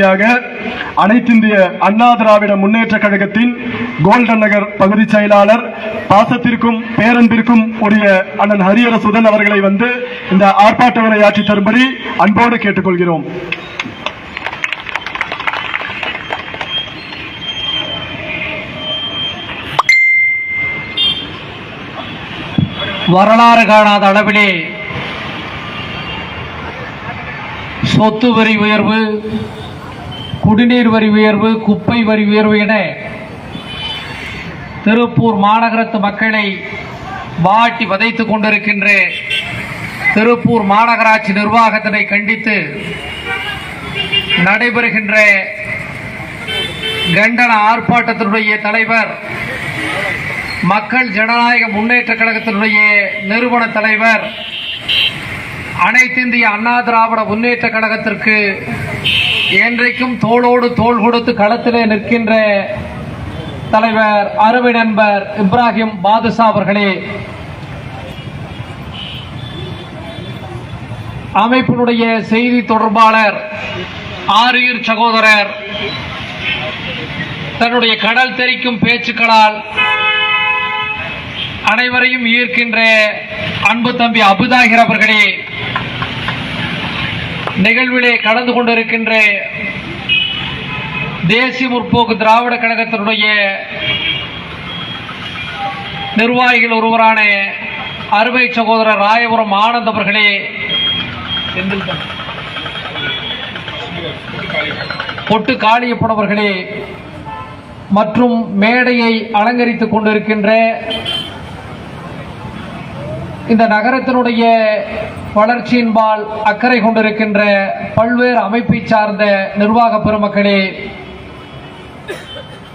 வழியாக அனைத்திந்திய அண்ணா திராவிட முன்னேற்ற கழகத்தின் கோல்டன் நகர் பகுதி செயலாளர் பாசத்திற்கும் பேரன்பிற்கும் உரிய அண்ணன் ஹரியரசுதன் அவர்களை வந்து இந்த ஆர்ப்பாட்ட உரையாற்றி தரும்படி அன்போடு கேட்டுக்கொள்கிறோம். வரலாறு காணாத அளவிலே சொத்து வரி உயர்வு குடிநீர் வரி உயர்வு குப்பை வரி உயர்வு என திருப்பூர் மாநகரத்து மக்களை வாட்டி வதைத்துக் கொண்டிருக்கின்ற திருப்பூர் மாநகராட்சி நிர்வாகத்தினை கண்டித்து நடைபெறுகின்ற கண்டன ஆர்ப்பாட்டத்தினுடைய தலைவர் மக்கள் ஜனநாயக முன்னேற்ற கழகத்தினுடைய நிறுவன தலைவர் அனைத்திந்திய அண்ணா திராவிட முன்னேற்ற கழகத்திற்கு என்றைக்கும் தோளோடு தோள் கொடுத்து களத்திலே நிற்கின்ற தலைவர் அருமை நண்பர் இப்ராஹிம் பாதுஷா அவர்களே அமைப்பினுடைய செய்தி தொடர்பாளர் ஆரியர் சகோதரர் தன்னுடைய கடல் தெரிக்கும் பேச்சுக்களால் அனைவரையும் ஈர்க்கின்ற அன்பு தம்பி அபுதாகிர் அவர்களே நிகழ்விலே கலந்து கொண்டிருக்கின்ற தேசிய முற்போக்கு திராவிட கழகத்தினுடைய நிர்வாகிகள் ஒருவரான அருமை சகோதரர் ராயபுரம் ஆனந்த் அவர்களே பொட்டு காளியப்பனவர்களே மற்றும் மேடையை அலங்கரித்துக் கொண்டிருக்கின்ற இந்த நகரத்தினுடைய வளர்ச்சியின்பால் அக்கறை கொண்டிருக்கின்ற பல்வேறு அமைப்பை சார்ந்த நிர்வாக பெருமக்களே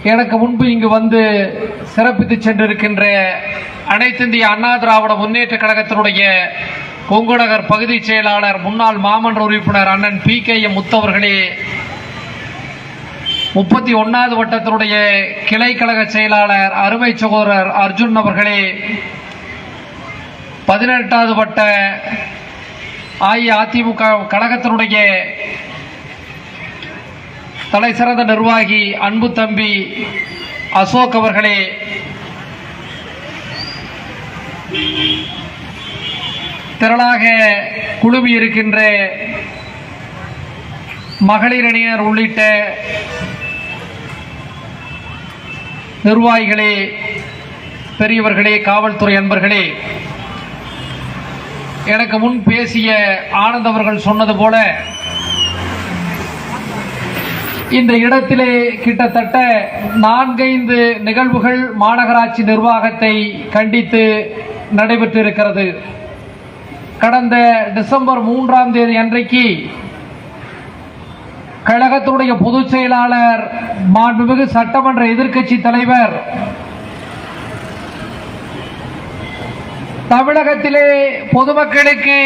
எனக்கு முன்பு இங்கு வந்து சிறப்பித்து சென்றிருக்கின்ற அனைத்திந்திய அண்ணா திராவிட முன்னேற்ற கழகத்தினுடைய கொங்குநகர் பகுதி செயலாளர் முன்னாள் மாமன்ற உறுப்பினர் அண்ணன் பி கே எம் முத்தவர்களே முப்பத்தி ஒன்னாவது வட்டத்தினுடைய கிளை கழக செயலாளர் அருமை சகோதரர் அர்ஜுன் அவர்களே பதினெட்டாவது வட்ட அஇஅதிமுக கழகத்தினுடைய தலை சிறந்த நிர்வாகி அன்பு தம்பி அசோக் அவர்களே. திரளாக குழுமி இருக்கின்ற மகளிரணியர் உள்ளிட்ட நிர்வாகிகளே பெரியவர்களே காவல்துறை அன்பர்களே. எனக்கு முன் பேசிய ஆனந்த் அவர்கள் சொன்னது போல இந்த இடத்திலே கிட்டத்தட்ட நான்கைந்து நிகழ்வுகள் மாநகராட்சி நிர்வாகத்தை கண்டித்து நடைபெற்றிருக்கிறது. கடந்த டிசம்பர் மூன்றாம் தேதி அன்றைக்கு கழகத்தினுடைய பொதுச் செயலாளர் மாண்புமிகு சட்டமன்ற எதிர்க்கட்சி தலைவர் தமிழகத்திலே பொதுமக்களுக்கு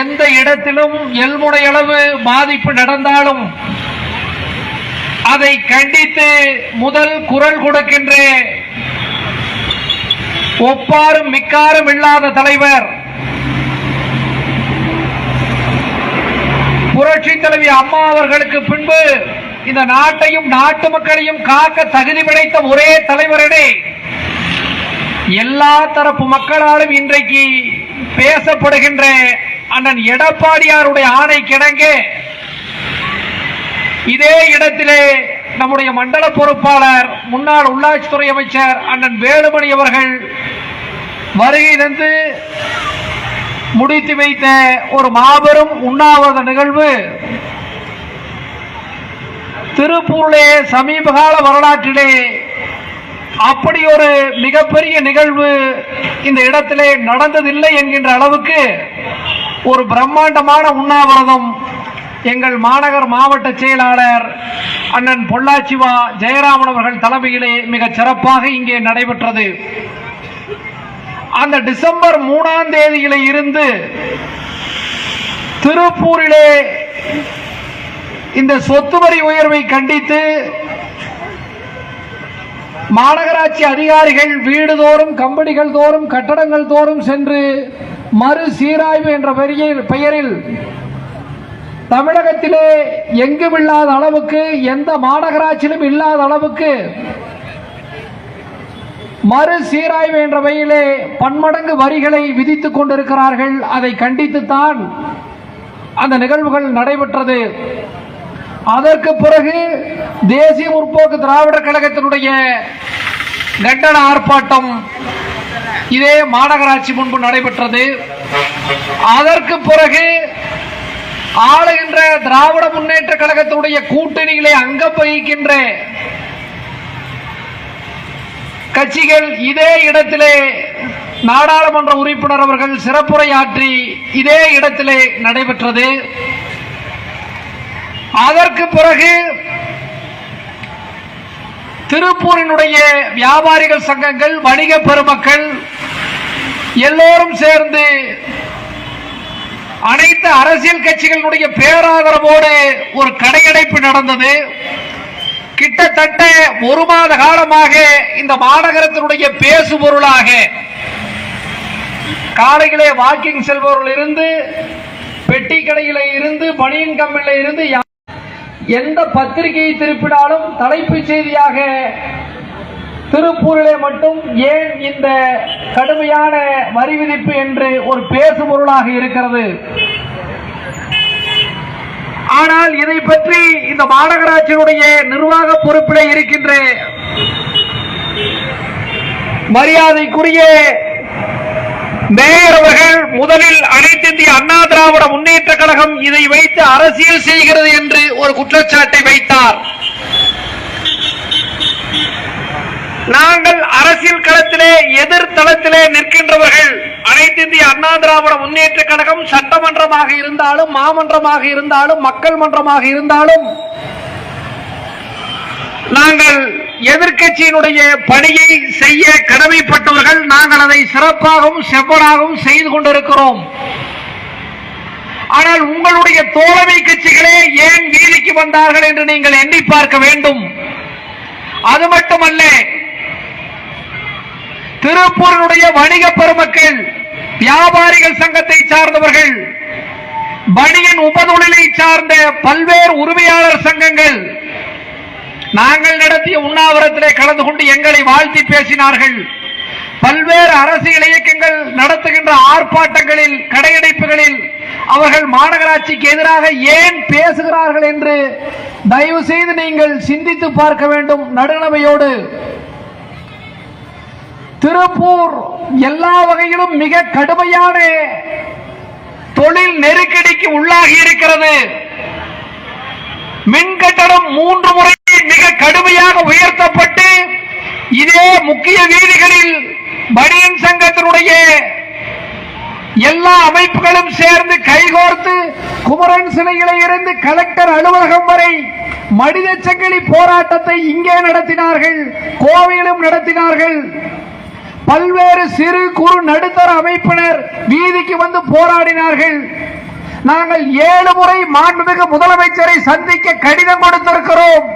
எந்த இடத்திலும் எல்முனையளவு பாதிப்பு நடந்தாலும் அதை கண்டித்து முதல் குரல் கொடுக்கின்ற ஒப்பாரும் மிக்காரும் இல்லாத தலைவர் புரட்சி தலைவி அம்மா அவர்களுக்கு பின்பு இந்த நாட்டையும் நாட்டு மக்களையும் காக்க தகுதி படைத்த ஒரே தலைவரனே. எல்லா தரப்பு மக்களாலும் இன்றைக்கு பேசப்படுகின்ற அண்ணன் எடப்பாடியாருடைய ஆணை கிடங்கே இதே இடத்திலே நம்முடைய மண்டல பொறுப்பாளர் முன்னாள் உள்ளாட்சித்துறை அமைச்சர் அண்ணன் வேலுமணி அவர்கள் வருகை தந்து முடித்து வைத்த ஒரு மாபெரும் உண்ணாவிரத நிகழ்வு. திருப்பூரிலே சமீபகால வரலாற்றிலே அப்படி ஒரு மிகப்பெரிய நிகழ்வு இந்த இடத்திலே நடந்ததில்லை என்கின்ற அளவுக்கு ஒரு பிரம்மாண்டமான உண்ணாவிரதம் எங்கள் மாநகர் மாவட்ட செயலாளர் அண்ணன் பொள்ளாச்சிவா ஜெயராமன் அவர்கள் தலைமையிலே மிக சிறப்பாக இங்கே நடைபெற்றது. அந்த டிசம்பர் மூணாம் தேதியில இருந்து திருப்பூரிலே இந்த சொத்து வரி உயர்வை கண்டித்து மாநகராட்சி அதிகாரிகள் வீடுதோறும் கம்பெனிகள் தோறும் கட்டடங்கள் தோறும் சென்று மறு சீராய்வு என்ற பெரிய பெயரில் தமிழகத்திலே எங்கும் இல்லாத அளவுக்கு எந்த மாநகராட்சியிலும் இல்லாத அளவுக்கு மறு சீராய்வு என்ற வகையிலே பன்மடங்கு வரிகளை விதித்துக் கொண்டிருக்கிறார்கள். அதை கண்டித்துத்தான் அந்த நிகழ்வுகள் நடைபெற்றது. அதற்கு பிறகு தேசிய முற்போக்கு திராவிடர் கழகத்தினுடைய கண்டன ஆர்ப்பாட்டம் இதே மாநகராட்சி முன்பு நடைபெற்றது. அதற்கு பிறகு ஆளுகின்ற திராவிட முன்னேற்ற கழகத்துடைய கூட்டணிகளை அங்கம் வகிக்கின்ற கட்சிகள் இதே இடத்திலே நாடாளுமன்ற உறுப்பினர் அவர்கள் சிறப்புரையாற்றி இதே இடத்திலே நடைபெற்றது. அதற்கு பிறகு திருப்பூரினுடைய வியாபாரிகள் சங்கங்கள் வணிக பெருமக்கள் எல்லோரும் சேர்ந்து அனைத்து அரசியல் கட்சிகளுடைய பேராதரவோடு ஒரு கடையடைப்பு நடந்தது. கிட்டத்தட்ட ஒரு மாத காலமாக இந்த மாநகரத்தினுடைய பேசு பொருளாக காலையிலே வாக்கிங் செல்பவர்கள் இருந்து பெட்டி கடையில இருந்து பனியன் கம்பில இருந்து யா- எந்த பத்திரிகையை திருப்பினாலும் தலைப்புச் செய்தியாக திருப்பூரிலே மட்டும் ஏன் இந்த கடுமையான வரி விதிப்பு என்று ஒரு பேசு பொருளாக இருக்கிறது? ஆனால் இதை பற்றி இந்த மாநகராட்சியினுடைய நிர்வாக பொறுப்பிலே இருக்கின்ற மரியாதைக்குரிய மேயர் அவர்கள் முதலில் அனைத்து இந்திய அண்ணா திராவிட முன்னேற்ற கழகம் இதை வைத்து அரசியல் செய்கிறது என்று ஒரு குற்றச்சாட்டை வைத்தார். நாங்கள் அரசியல் களத்திலே எதிர்த்தளத்திலே நிற்கின்றவர்கள். அனைத்து இந்திய அண்ணா திராவிட முன்னேற்ற கழகம் சட்டமன்றமாக இருந்தாலும் மாமன்றமாக இருந்தாலும் மக்கள் மன்றமாக இருந்தாலும் நாங்கள் எதிர்கட்சியினுடைய பணியை செய்ய கடமைப்பட்டவர்கள். நாங்கள் அதை சிறப்பாகவும் செவ்வனாகவும் செய்து கொண்டிருக்கிறோம். ஆனால் உங்களுடைய தோழமை கட்சிகளே ஏன் வீதிக்கு வந்தார்கள் என்று நீங்கள் எண்ணி பார்க்க வேண்டும். அது மட்டுமல்ல திருப்பூரினுடைய வணிக பெருமக்கள் வியாபாரிகள் சங்கத்தை சார்ந்தவர்கள் பணியின் உபதொழிலை சார்ந்த பல்வேறு உரிமையாளர் சங்கங்கள் நாங்கள் நடத்திய உண்ணாவிரத்திலே கலந்து கொண்டு எங்களை வாழ்த்தி பேசினார்கள். பல்வேறு அரசியல் இயக்கங்கள் நடத்துகின்ற ஆர்ப்பாட்டங்களில் கடையடைப்புகளில் அவர்கள் மாநகராட்சிக்கு எதிராக ஏன் பேசுகிறார்கள் என்று தயவு செய்து நீங்கள் சிந்தித்து பார்க்க வேண்டும். நடுநிலைமையோடு திருப்பூர் எல்லா வகையிலும் மிக கடுமையான தொழில் நெருக்கடிக்கு உள்ளாகி இருக்கிறது. மின் கட்டணம் மூன்று முறை மிக கடுமையாக உயர்த்தப்பட்டு இதே முக்கிய வீதிகளில் பனியன் சங்கத்தினுடைய எல்லா அமைப்புகளும் சேர்ந்து கைகோர்த்து குமரன் சிலையில இருந்து கலெக்டர் அலுவலகம் வரை மனித சங்கிலி போராட்டத்தை இங்கே நடத்தினார்கள் கோவையிலும் நடத்தினார்கள். பல்வேறு சிறு குறு நடுத்தர அமைப்பினர் வீதிக்கு வந்து போராடினார்கள். நாங்கள் ஏழு முறை மாண்புமிகு முதலமைச்சரை சந்திக்க கடிதம் கொடுத்திருக்கிறோம்.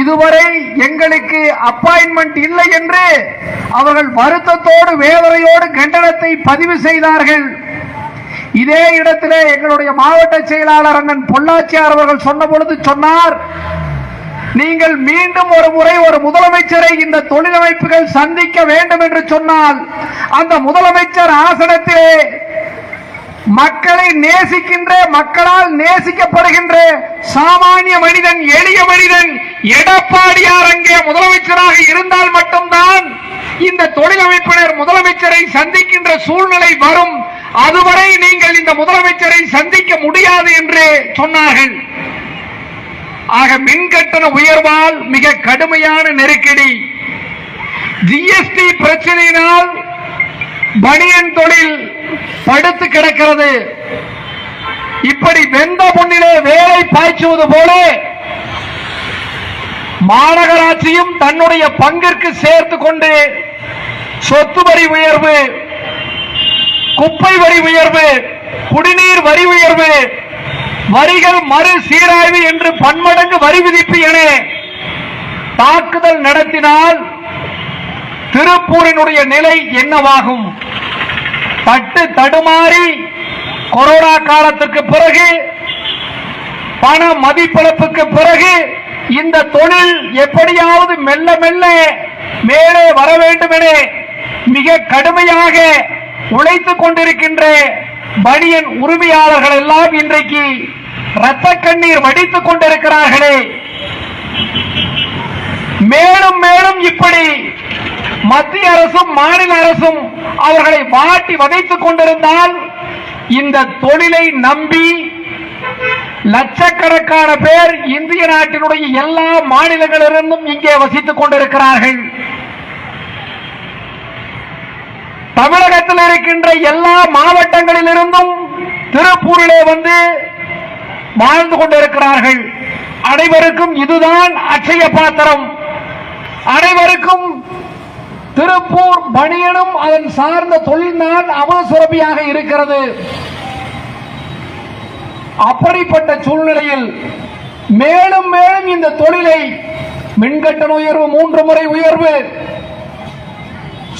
இதுவரை எங்களுக்கு அப்பாயின்மெண்ட் இல்லை என்று அவர்கள் வருத்தத்தோடு வேதனையோடு கண்டனத்தை பதிவு செய்தார்கள். இதே இடத்திலே எங்களுடைய மாவட்ட செயலாளர் அண்ணன் பொள்ளாச்சியார் அவர்கள் சொன்ன பொழுது சொன்னார் நீங்கள் மீண்டும் ஒரு முறை ஒரு முதலமைச்சரை இந்த தொழிலமைப்புகள் சந்திக்க வேண்டும் என்று சொன்னால் அந்த முதலமைச்சர் ஆசனத்திலே மக்களை நேசிக்கின்ற மக்களால் நேசிக்கப்படுகின்ற சாமானிய மனிதன் எளிய மனிதன் எடப்பாடியார் அங்கே முதலமைச்சராக இருந்தால் மட்டும்தான் இந்த தொழிலமைப்பினர் முதலமைச்சரை சந்திக்கின்ற சூழ்நிலை வரும். அதுவரை நீங்கள் இந்த முதலமைச்சரை சந்திக்க முடியாது என்று சொன்னார்கள். ஆக மின்கட்டண உயர்வால் மிக கடுமையான நெருக்கடி. ஜிஎஸ்டி பிரச்சனையினால் பனியன் தொழில் படுத்து கிடக்கிறது. இப்படி வெந்த பொன்னிலே வேலை பாய்ச்சுவது போல மாநகராட்சியும் தன்னுடைய பங்கிற்கு சேர்த்து கொண்டு சொத்து வரி உயர்வு குப்பை வரி உயர்வு குடிநீர் வரி உயர்வு வரிகள் மறு சீராய்வு என்று பன்மடங்கு வரி விதிப்பு என தாக்குதல் நடத்தினால் திருப்பூரினுடைய நிலை என்னவாகும்? தட்டு தடுமாறி கொரோனா காலத்திற்கு பிறகு பண மதிப்பிழப்புக்கு பிறகு இந்த தொழில் எப்படியாவது மெல்ல மெல்ல மேலே வர வேண்டும் என மிக கடுமையாக உழைத்துக் கொண்டிருக்கின்ற பனியன் உரிமையாளர்கள் எல்லாம் இன்றைக்கு ரத்த கண்ணீர் வடித்துக் கொண்டிருக்கிறார்களே. மேலும் மேலும் இப்படி மத்திய அரசும் மாநில அரசும் அவர்களை வாட்டி வதைத்துக் கொண்டிருந்தால் இந்த தொழிலை நம்பி லட்சக்கணக்கான பேர் இந்திய நாட்டினுடைய எல்லா மாநிலங்களிலிருந்தும் இங்கே வசித்துக் கொண்டிருக்கிறார்கள். தமிழகத்தில் இருக்கின்ற எல்லா மாவட்டங்களிலிருந்தும் திருப்பூரிலே வந்து வாழ்ந்து கொண்டிருக்கிறார்கள். அனைவருக்கும் இதுதான் அட்சய பாத்திரம். அனைவருக்கும் திருப்பூர் பணியனும் அதன் சார்ந்த தொழில்தான் அவசுரபியாக இருக்கிறது. அப்படிப்பட்ட சூழ்நிலையில் மேலும் மேலும் இந்த தொழிலை மின்கட்டண உயர்வு மூன்று முறை உயர்வு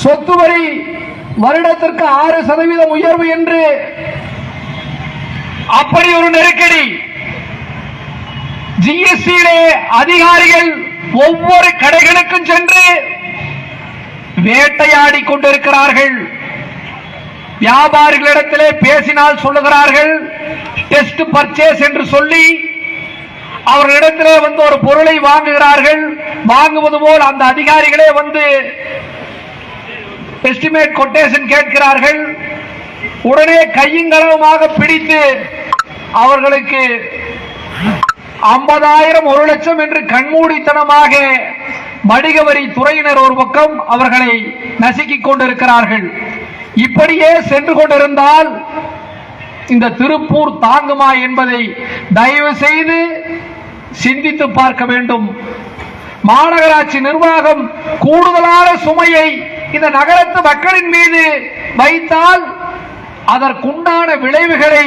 சொத்து வரி வருடத்திற்கு ஆறு சதவீதம் உயர்வு என்று அப்படி ஒரு நெருக்கடி. ஜிஎஸ்டியிலே அதிகாரிகள் ஒவ்வொரு கடைகளுக்கும் சென்று வேட்டையாடி கொண்டிருக்கிறார்கள். வியாபாரிகளிடத்திலே பேசினால் சொல்லுகிறார்கள் டெஸ்ட் பர்ச்சேஸ் என்று சொல்லி அவர்களிடத்திலே வந்து ஒரு பொருளை வாங்குகிறார்கள். வாங்குவது போல் அந்த அதிகாரிகளே வந்து எஸ்டிமேட் கொட்டேஷன் கேட்கிறார்கள். உடனே கையும் கையுங்களவுமாக பிடித்து அவர்களுக்கு ஐம்பதாயிரம் ஒரு லட்சம் என்று கண்மூடித்தனமாக வணிக வரி துறையினர் ஒரு பக்கம் அவர்களை நசுக்கிக் கொண்டிருக்கிறார்கள். இப்படியே சென்று கொண்டிருந்தால் இந்த திருப்பூர் தாங்குமா என்பதை தயவு செய்து சிந்தித்து பார்க்க வேண்டும். மாநகராட்சி நிர்வாகம் கூடுதலான சுமையை இந்த நகரத்து மக்களின் மீது வைத்தால் அதற்குண்டான விளைவுகளை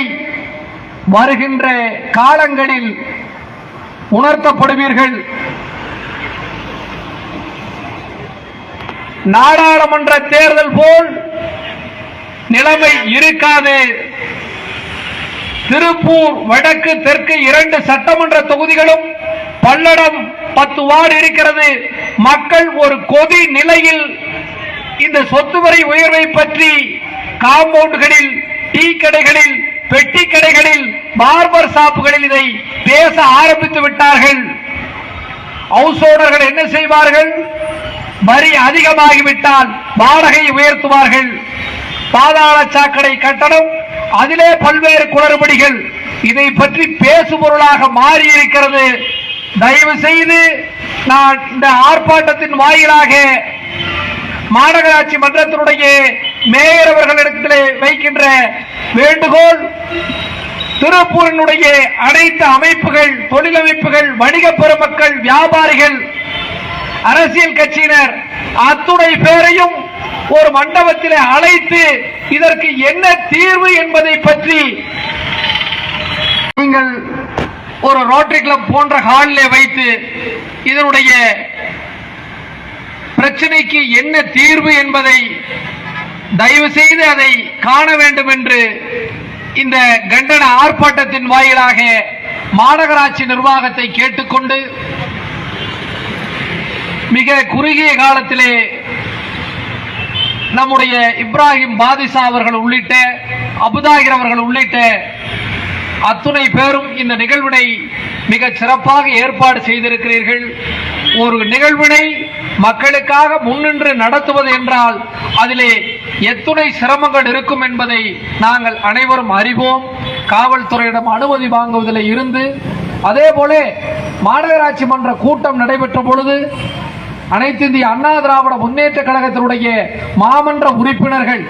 வருகின்ற காலங்களில் உணர்த்தப்படுவீர்கள். நாடாளுமன்ற தேர்தல் போல் நிலைமை இருக்காது. திருப்பூர் வடக்கு தெற்கு இரண்டு சட்டமன்ற தொகுதிகளும் பல்லடம் பத்து வார்டு இருக்கிறது. மக்கள் ஒரு கொதி நிலையில் இந்த சொத்து வரி உயர்வை பற்றி காம்பவுண்டுகளில் டீ கடைகளில் பெட்டி கடைகளில் பார்பர் ஷாப்புகளில் இதை பேச ஆரம்பித்து விட்டார்கள். ஹவுஸ் ஓனர்கள் என்ன செய்வார்கள்? வரி அதிகமாகிவிட்டால் வாடகை உயர்த்துவார்கள். பாதாள சாக்கடை கட்டணம் அதிலே பல்வேறு குளறுபடிகள். இதை பற்றி பேசுபொருளாக மாறி இருக்கிறது தயவு செய்து நான் இந்த ஆர்ப்பாட்டத்தின் வாயிலாக மாநகராட்சி மன்றத்தினுடைய மேயர் அவர்களிடத்திலே வைக்கின்ற வேண்டுகோள் திருப்பூரினுடைய அனைத்து அமைப்புகள் தொழிலமைப்புகள் வணிக பெருமக்கள் வியாபாரிகள் அரசியல் கட்சியினர் அத்துணை பேரையும் ஒரு மண்டபத்திலே அழைத்து இதற்கு என்ன தீர்வு என்பதை பற்றி நீங்கள் ஒரு ரோட்டரி கிளப் போன்ற ஹாலில் வைத்து இதனுடைய பிரச்சனைக்கு என்ன தீர்வு என்பதை தயவு செய்து அதை காண வேண்டும் என்று இந்த கண்டன ஆர்ப்பாட்டத்தின் வாயிலாக மாநகராட்சி நிர்வாகத்தை கேட்டுக்கொண்டு மிக குறுகிய காலத்திலே நம்முடைய இப்ராஹிம் பாதிஷா அவர்கள் உள்ளிட்ட அபுதாகிர் அவர்கள் உள்ளிட்ட அத்துணை பேரும் இந்த நிகழ்வினை மிக சிறப்பாக ஏற்பாடு செய்திருக்கிறீர்கள். ஒரு நிகழ்வினை மக்களுக்காக முன்னின்று நடத்துவது என்றால் அதிலே எத்துணை சிரமங்கள் இருக்கும் என்பதை நாங்கள் அனைவரும் அறிவோம். காவல்துறையிடம் அனுமதி வாங்குவதில் இருந்து அதே போல மாநகராட்சி மன்ற கூட்டம் நடைபெற்ற பொழுது அனைத்து இந்திய அண்ணா திராவிட முன்னேற்ற கழகத்தினுடைய மாமன்ற உறுப்பினர்கள்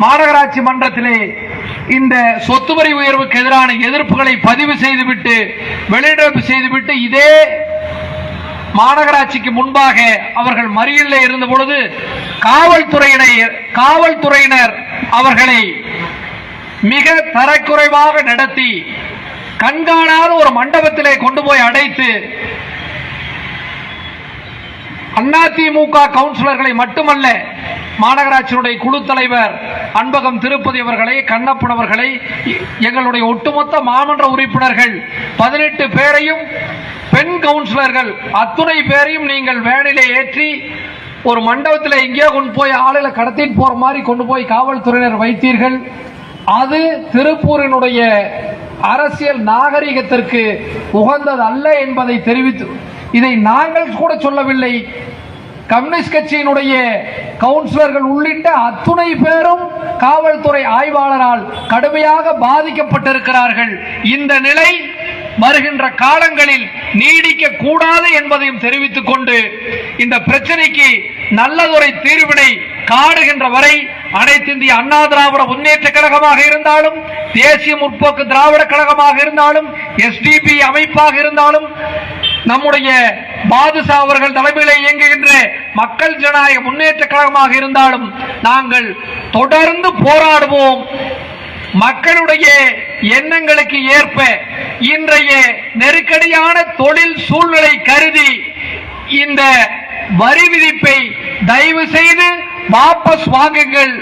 மாநகராட்சி மன்றத்திலே இந்த சொத்து வரி உயர்வுக்கு எதிரான எதிர்ப்புகளை பதிவு செய்துவிட்டு வெளியிடப்பு செய்துவிட்டு இதே மாநகராட்சிக்கு முன்பாக அவர்கள் மறியலில் இருந்த பொழுது காவல்துறையினை காவல்துறையினர் அவர்களை மிக தரக்குறைவாக நடத்தி கண்காணாத ஒரு மண்டபத்திலே கொண்டு போய் அடைத்து அதிமுக கவுன்சிலர்களை மட்டுமல்ல மாநகராட்சியினுடைய குழு தலைவர் அன்பகம் திருப்பதி அவர்களை கண்ணப்பன் அவர்களை எங்களுடைய ஒட்டுமொத்த மாமன்ற உறுப்பினர்கள் பதினெட்டு பேரையும் பெண் கவுன்சிலர்கள் அத்துணை பேரையும் நீங்கள் வேனிலே ஏற்றி ஒரு மண்டபத்தில் எங்கேயோ கொண்டு போய் ஆளுகளை கடத்திட்டு போற மாதிரி கொண்டு போய் காவல்துறையினர் வைத்தீர்கள். அது திருப்பூரினுடைய அரசியல் நாகரிகத்திற்கு உகந்தது அல்ல என்பதை தெரிவித்து இதை நாங்கள் கூட சொல்லவில்லை. கம்யூனிஸ்ட் கட்சியினுடைய கவுன்சிலர்கள் உள்ளிட்ட அத்துணை பேரும் காவல்துறை ஆய்வாளரால் கடுமையாக பாதிக்கப்பட்டிருக்கிறார்கள். இந்த நிலை வருகின்ற காலங்களில் நீடிக்க கூடாது என்பதையும் தெரிவித்துக் கொண்டு இந்த பிரச்சனைக்கு நல்லதொரு தீர்வினை காடுகின்ற வரை அனைத்திந்திய அண்ணா திராவிட முன்னேற்ற கழகமாக இருந்தாலும் தேசிய முற்போக்கு திராவிட கழகமாக இருந்தாலும் எஸ்டிபி அமைப்பாக இருந்தாலும் நம்முடைய பாதுஷா அவர்கள் தலைமையில் இயங்குகின்ற மக்கள் ஜனநாயக முன்னேற்ற கழகமாக இருந்தாலும் நாங்கள் தொடர்ந்து போராடுவோம். மக்களுடைய எண்ணங்களுக்கு ஏற்ப இன்றைய நெருக்கடியான தொழில் சூழ்நிலை கருதி இந்த வரி விதிப்பை தயவு செய்து வாபஸ் வாங்குங்கள்.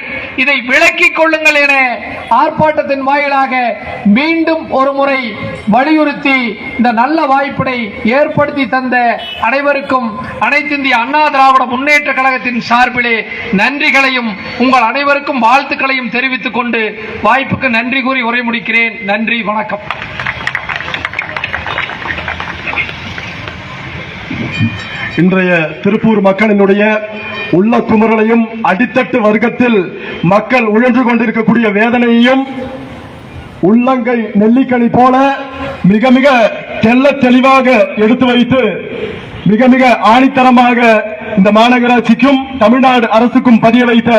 இதை விளக்கிக் கொள்ளுங்கள் என ஆர்ப்பாட்டத்தின் வாயிலாக மீண்டும் ஒரு முறை வலியுறுத்தி இந்த நல்ல வாய்ப்பினை ஏற்படுத்தி தந்த அனைவருக்கும் அனைத்து இந்திய அண்ணா திராவிட முன்னேற்ற கழகத்தின் சார்பிலே நன்றிகளையும் உங்கள் அனைவருக்கும் வாழ்த்துக்களையும் தெரிவித்துக் கொண்டு வாய்ப்புக்கு நன்றி கூறி உரை முடிக்கிறேன். நன்றி வணக்கம். இன்றைய திருப்பூர் மக்களினுடைய உள்ள குமுறலையும் அடித்தட்டு வர்க்கத்தில் மக்கள் உழன்று கொண்டிருக்கக்கூடிய வேதனையையும் உள்ளங்கை நெல்லிக்கனி போல மிக மிக தெல்ல தெளிவாக எடுத்து வைத்து மிக மிக ஆணித்தரமாக இந்த மாநகராட்சிக்கும் தமிழ்நாடு அரசுக்கும் பதிய வைத்த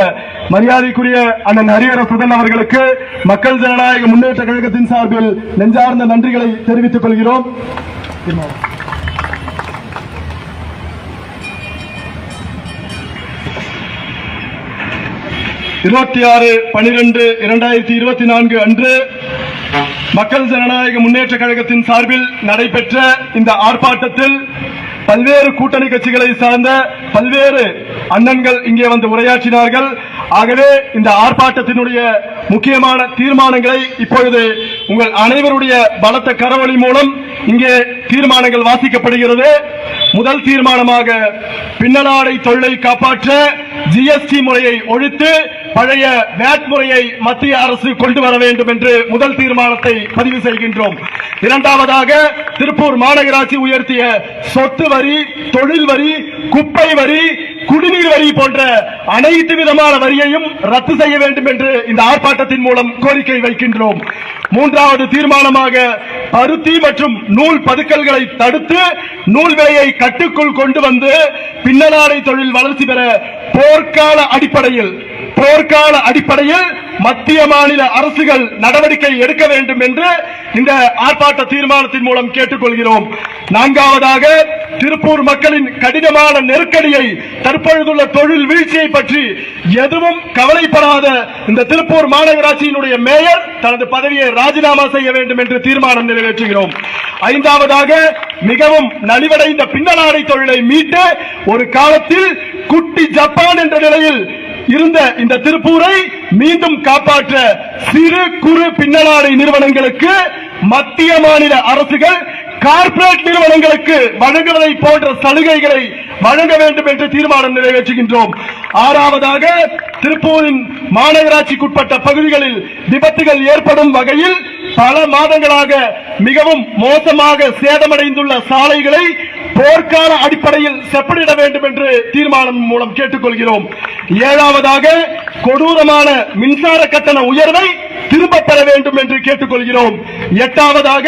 மரியாதைக்குரிய அண்ணன் ஹரிஹர சுதன் அவர்களுக்கு மக்கள் ஜனநாயக முன்னேற்ற கழகத்தின் சார்பில் நெஞ்சார்ந்த நன்றிகளை தெரிவித்துக் கொள்கிறோம். இருபத்தி ஆறு பனிரெண்டு இரண்டாயிரத்தி இருபத்தி நான்கு அன்று மக்கள் ஜனநாயக முன்னேற்ற கழகத்தின் சார்பில் நடைபெற்ற இந்த ஆர்ப்பாட்டத்தில் பல்வேறு கூட்டணி கட்சிகளை சார்ந்த பல்வேறு அண்ணன்கள் இங்கே வந்து உரையாற்றினார்கள். ஆகவே இந்த ஆர்ப்பாட்டத்தினுடைய முக்கியமான தீர்மானங்களை இப்பொழுது உங்கள் அனைவருடைய பலத்த கரவொலி மூலம் இங்கே தீர்மானங்கள் வாசிக்கப்படுகிறது. முதல் தீர்மானமாக பின்னலாடை தொழிலை காப்பாற்ற ஜிஎஸ்டி முறையை ஒழித்து பழைய வேட் முறையை மத்திய அரசு கொண்டு வர வேண்டும் என்று முதல் தீர்மானத்தை பதிவு செய்கின்றோம். இரண்டாவதாக திருப்பூர் மாநகராட்சி உயர்த்திய சொத்து வரி தொழில் வரி குப்பை வரி குடிநீர் வரி போன்ற அனைத்து விதமான வரியையும் ரத்து செய்ய வேண்டும் என்று இந்த ஆர்ப்பாட்டத்தின் மூலம் கோரிக்கை வைக்கின்றோம். மூன்றாவது தீர்மானமாக பருத்தி மற்றும் நூல் பதுக்கல்களை தடுத்து நூல் விலையை கட்டுக்குள் கொண்டு வந்து பின்னலாடை தொழில் வளர்ச்சி பெற போர்க்கால அடிப்படையில் போர்க்கால அடிப்படையில் மத்திய மாநில அரசுகள் நடவடிக்கை எடுக்க வேண்டும் என்று இந்த ஆர்ப்பாட்ட தீர்மானத்தின் மூலம் கேட்டுக்கொள்கிறோம். நான்காவதாக திருப்பூர் மக்களின் கடினமான நெருக்கடியை தற்பொழுதுள்ள தொழில் வீழ்ச்சியை பற்றி எதுவும் கவலைப்படாத இந்த திருப்பூர் மாநகராட்சியினுடைய மேயர் தனது பதவியை ராஜினாமா செய்ய வேண்டும் என்று தீர்மானம் நிறைவேற்றுகிறோம். ஐந்தாவதாக மிகவும் நலிவடைந்த பின்னலாடை தொழிலை மீட்டு ஒரு காலத்தில் குட்டி ஜப்பான் என்ற நிலையில் இருந்த இந்த திருப்பூரை மீண்டும் காப்பாற்ற சிறு குறு பின்னலாடை நிறுவனங்களுக்கு மத்திய மாநில அரசுகள் கார்ப்பரேட் நிறுவனங்களுக்கு வழங்குவதை போன்ற சலுகைகளை வழங்க வேண்டும் என்று தீர்மானம் நிறைவேற்றுகின்றோம். ஆறாவதாக திருப்பூரின் மாநகராட்சிக்குட்பட்ட பகுதிகளில் விபத்துகள் ஏற்படும் வகையில் பல மாதங்களாக மிகவும் மோசமாக சேதமடைந்துள்ள சாலைகளை போர்க்கால அடிப்படையில் செப்பனிட வேண்டும் என்று தீர்மானம் மூலம் கேட்டுக்கொள்கிறோம். ஏழாவதாக கொடூரமான மின்சார கட்டண உயர்வை திரும்ப பெற வேண்டும் என்று கேட்டுக்கொள்கிறோம். எட்டாவதாக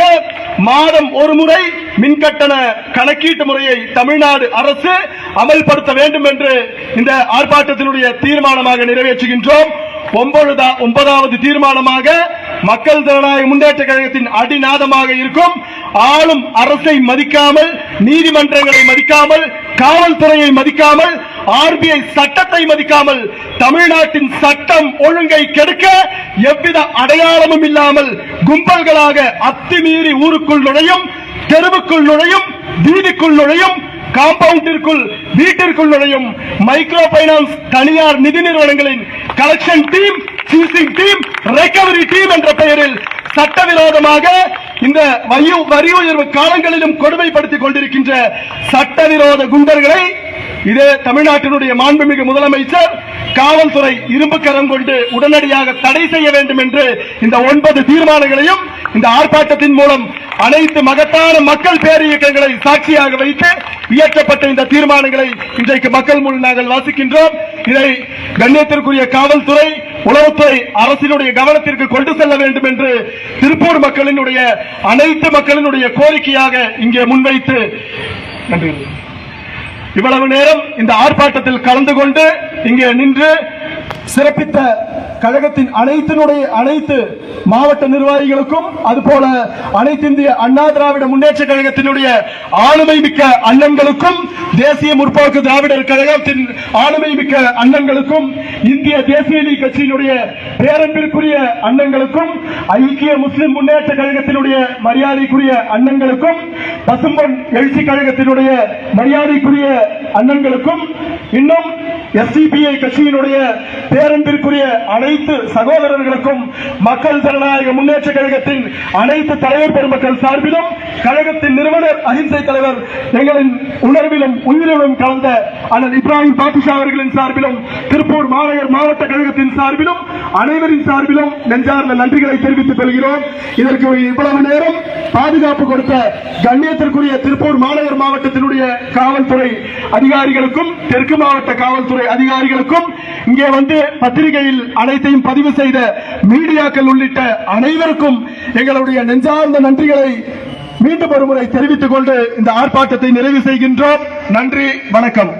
மாதம் ஒரு முறை மின்கட்டண கணக்கீட்டு முறையை தமிழ்நாடு அரசு அமல்படுத்த வேண்டும் என்று இந்த ஆர்ப்பாட்டத்தினுடைய தீர்மானமாக நிறைவேற்றுகின்றோம். ஒன்பதா ஒன்பதாவது தீர்மானமாக மக்கள் ஜனநாயக முன்னேற்ற கழகத்தின் அடிநாதமாக இருக்கும். ஆளும் அரசை மதிக்காமல் நீதிமன்றங்களை மதிக்காமல் காவல்துறையை மதிக்காமல் ஆர்பிஐ சட்டத்தை மதிக்காமல் தமிழ்நாட்டின் சட்டம் ஒழுங்கை கெடுக்க எவ்வித அடையாளமும் இல்லாமல் கும்பல்களாக அத்துமீறி ஊருக்குள் நுழையும் தெருவுக்குள் நுழையும் வீதிக்குள் நுழையும் காம்பவுண்டிற்குள் வீட்டிற்குள் நுழையும் மைக்ரோ பைனான்ஸ் தனியார் நிதி நிறுவனங்களின் collection team seizing team recovery team என்ற பெயரில் சட்டவிரோதமாக இந்த வரி வரி உயர்வு காலங்களிலும் கொடுமைப்படுத்திக் கொண்டிருக்கின்ற சட்டவிரோத குண்டர்களை இதே தமிழ்நாட்டினுடைய மாண்புமிகு முதலமைச்சர் காவல்துறை இரும்பு கரம் கொண்டு உடனடியாக தடை செய்ய வேண்டும் என்று இந்த ஒன்பது தீர்மானங்களையும் இந்த ஆர்ப்பாட்டத்தின் மூலம் அனைத்து மகத்தான மக்கள் பேரியக்கங்களை சாட்சியாக வைத்து இயற்றப்பட்ட இந்த தீர்மானங்களை இன்றைக்கு மக்கள் முன் நாங்கள் வாசிக்கின்றோம். இதை கண்ணியத்திற்குரிய காவல்துறை உளவுத்துறை அரசினுடைய கவனத்திற்கு கொண்டு செல்ல வேண்டும் என்று திருப்பூர் மக்களினுடைய அனைத்து மக்களினுடைய கோரிக்கையாக இங்கே முன்வைத்து நன்றி. இவ்வளவு நேரம் இந்த ஆர்ப்பாட்டத்தில் கலந்து கொண்டு இங்கே நின்று சிறப்பித்த கழகத்தின் அனைத்தினுடைய அனைத்து மாவட்ட நிர்வாகிகளுக்கும் அதுபோல அனைத்து இந்திய அண்ணா திராவிட முன்னேற்ற கழகத்தினுடைய ஆளுமை மிக்க அண்ணன்களுக்கும் தேசிய முற்போக்கு திராவிடர் கழகத்தின் ஆளுமை மிக்க அண்ணன்களுக்கும் இந்திய தேசிய லீக் கட்சியினுடைய பேரன்பிற்குரிய அண்ணன்களுக்கும் ஐக்கிய முஸ்லிம் முன்னேற்ற கழகத்தினுடைய மரியாதைக்குரிய அண்ணன்களுக்கும் பசும்பொன் எழுச்சி கழகத்தினுடைய மரியாதைக்குரிய அண்ணன்களுக்கும் இன்னும் எஸ்டிபிஐ கட்சியினுடைய பேரன்பிற்குரிய அனைத்து சகோதரர்களுக்கும் மக்கள் ஜனநாயக முன்னேற்ற கழகத்தின் அனைத்து தலைவர் பெருமக்கள் சார்பிலும் கழகத்தின் அகிம்சை தலைவர் எங்களின் உணர்விலும் உயிரிலும் கலந்த அண்ணன் இப்ராஹிம் பாட்டிஷா அவர்களின் சார்பிலும் திருப்பூர் மாநகர் மாவட்ட கழகத்தின் சார்பிலும் அனைவரின் சார்பிலும் நெஞ்சார்ந்த நன்றிகளை தெரிவித்துக் கொள்கிறோம். இதற்கு இவ்வளவு நேரம் பாதுகாப்பு கொடுத்த கண்ணியத்திற்குரிய திருப்பூர் மாநகர் மாவட்டத்தினுடைய காவல்துறை அதிகாரிகளுக்கும் தெற்கு மாவட்ட காவல்துறை அதிகாரிகளுக்கும் இங்கே வந்து பத்திரிகையில் அனைத்தையும் பதிவு செய்த மீடியாக்கள் உள்ளிட்ட அனைவருக்கும் எங்களுடைய நெஞ்சார்ந்த நன்றிகளை மீண்டும் ஒருமுறை தெரிவித்துக் கொண்டு இந்த ஆர்ப்பாட்டத்தை நிறைவு செய்கின்றோம். நன்றி வணக்கம்.